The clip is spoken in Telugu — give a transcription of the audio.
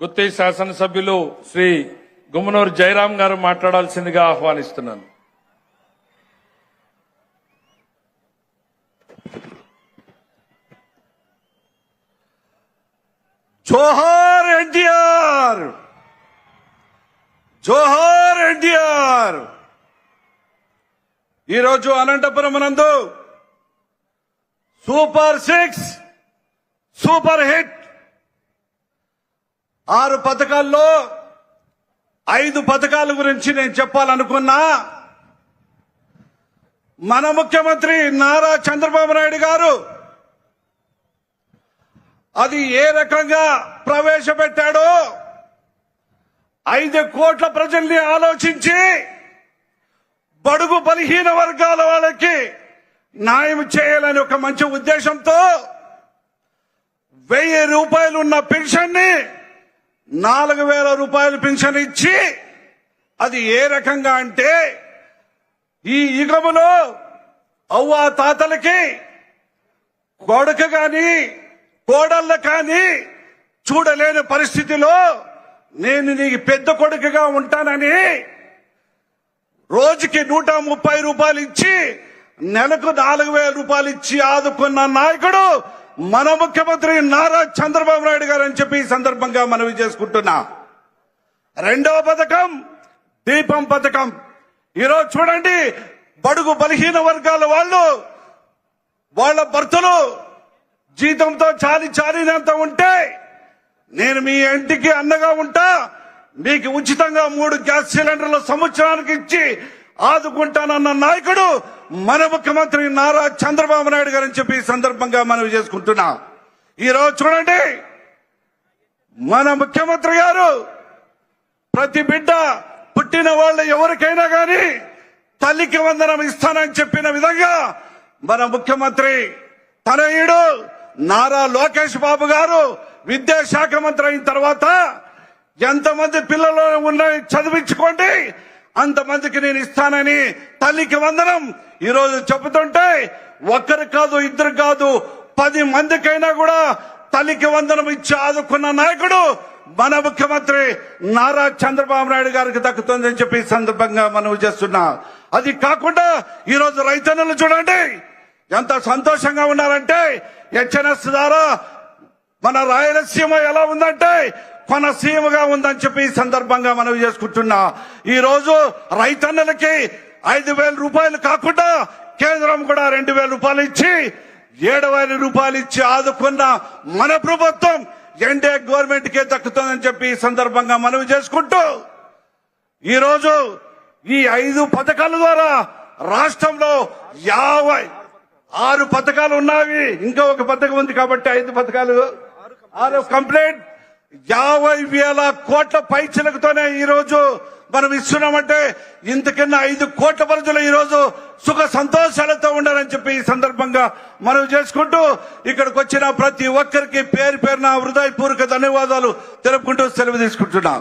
గుత్తి శాసనసభ్యులు శ్రీ గుమ్మనూరు జయరాం గారు మాట్లాడాల్సిందిగా ఆహ్వానిస్తున్నాను. జోహార్ ఎన్టీఆర్! జోహార్ ఎన్టీఆర్! ఈరోజు అనంతపురం నందు సూపర్ సిక్స్ సూపర్ హిట్ ఆరు పథకాల్లో ఐదు పథకాల గురించి నేను చెప్పాలనుకున్నా. మన ముఖ్యమంత్రి నారా చంద్రబాబు నాయుడు గారు అది ఏ రకంగా ప్రవేశపెట్టాడో ఐదు కోట్ల ప్రజల్ని ఆలోచించి బడుగు బలహీన వర్గాల వాళ్ళకి న్యాయం చేయాలని ఒక మంచి ఉద్దేశంతో వెయ్యి రూపాయలు ఉన్న పెన్షన్ని నాలుగు వేల రూపాయలు పెన్షన్ ఇచ్చి అది ఏ రకంగా అంటే ఈ యుగములో అవ్వ తాతలకి కొడుకు గాని కోడళ్ళ కానీ చూడలేని పరిస్థితిలో నేను నీకు పెద్ద కొడుకుగా ఉంటానని రోజుకి నూట ముప్పై రూపాయలు ఇచ్చి నెలకు నాలుగు వేల రూపాయలు ఇచ్చి ఆదుకున్న నాయకుడు మన ముఖ్యమంత్రి నారా చంద్రబాబు నాయుడు గారు అని చెప్పి ఈ సందర్భంగా మనవి చేసుకుంటున్నా. రెండవ పథకం దీపం పథకం. ఈరోజు చూడండి బడుగు బలహీన వర్గాల వాళ్ళు వాళ్ళ భర్తలు జీతంతో చాలి చాలినంత ఉంటే నేను మీ ఇంటికి అన్నగా ఉంటా మీకు ఉచితంగా మూడు గ్యాస్ సిలిండర్లు సంవత్సరానికి ఇచ్చి ఆదుకుంటానన్న నాయకుడు మన ముఖ్యమంత్రి నారా చంద్రబాబు నాయుడు గారు అని చెప్పి ఈ సందర్భంగా మనవి చేసుకుంటున్నా. ఈరోజు చూడండి. మన ముఖ్యమంత్రి గారు ప్రతి బిడ్డ పుట్టిన వాళ్ళ ఎవరికైనా గాని తల్లికి వందనం ఇస్తానని చెప్పిన విధంగా మన ముఖ్యమంత్రి తనయుడు నారా లోకేష్ బాబు గారు విద్యాశాఖ మంత్రి అయిన తర్వాత ఎంతమంది పిల్లలు ఉన్నాయి చదివించుకోండి అంతమందికి నేను ఇస్తానని తల్లికి వందనం. ఈరోజు చెబుతుంటే ఒక్కరు కాదు ఇద్దరు కాదు పది మందికైనా కూడా తల్లికి వందనం ఇచ్చి ఆదుకున్న నాయకుడు మన ముఖ్యమంత్రి నారా చంద్రబాబు నాయుడు గారికి దక్కుతుందని చెప్పి సందర్భంగా మనం చేస్తున్నా. అది కాకుండా ఈరోజు రైతన్నులు చూడండి ఎంత సంతోషంగా ఉన్నారంటే హెచ్ఎన్ఎస్ ద్వారా మన రాయలసీమ ఎలా ఉందంటే కొనసీమగా ఉందని చెప్పి ఈ సందర్భంగా మనం చేసుకుంటున్నా. ఈ రోజు రైతన్నలకి ఐదు వేల రూపాయలు కాకుండా కేంద్రం కూడా రెండు వేల రూపాయలు ఇచ్చి ఏడు వేల రూపాయలు ఇచ్చి ఆదుకున్న మన ప్రభుత్వం ఎన్డీఏ గవర్నమెంట్ కే దక్కుతుందని చెప్పి ఈ సందర్భంగా మనవి చేసుకుంటూ ఈ రోజు ఈ ఐదు పథకాల ద్వారా రాష్ట్రంలో యాభై ఆరు పథకాలు ఉన్నాయి ఇంకా ఒక పథకం ఉంది కాబట్టి ఐదు పథకాలు. ఆరు కంప్లీట్. యాభై వేల కోట్ల పైచలకుతోనే ఈ రోజు మనం ఇస్తున్నామంటే ఇంతకన్నా ఐదు కోట్ల ప్రజలు ఈరోజు సుఖ సంతోషాలతో ఉండాలని చెప్పి ఈ సందర్భంగా మనం చేసుకుంటూ ఇక్కడికి వచ్చిన ప్రతి ఒక్కరికి పేరు పేరున హృదయపూర్వక ధన్యవాదాలు తెలుపుకుంటూ సెలవు తీసుకుంటున్నాం.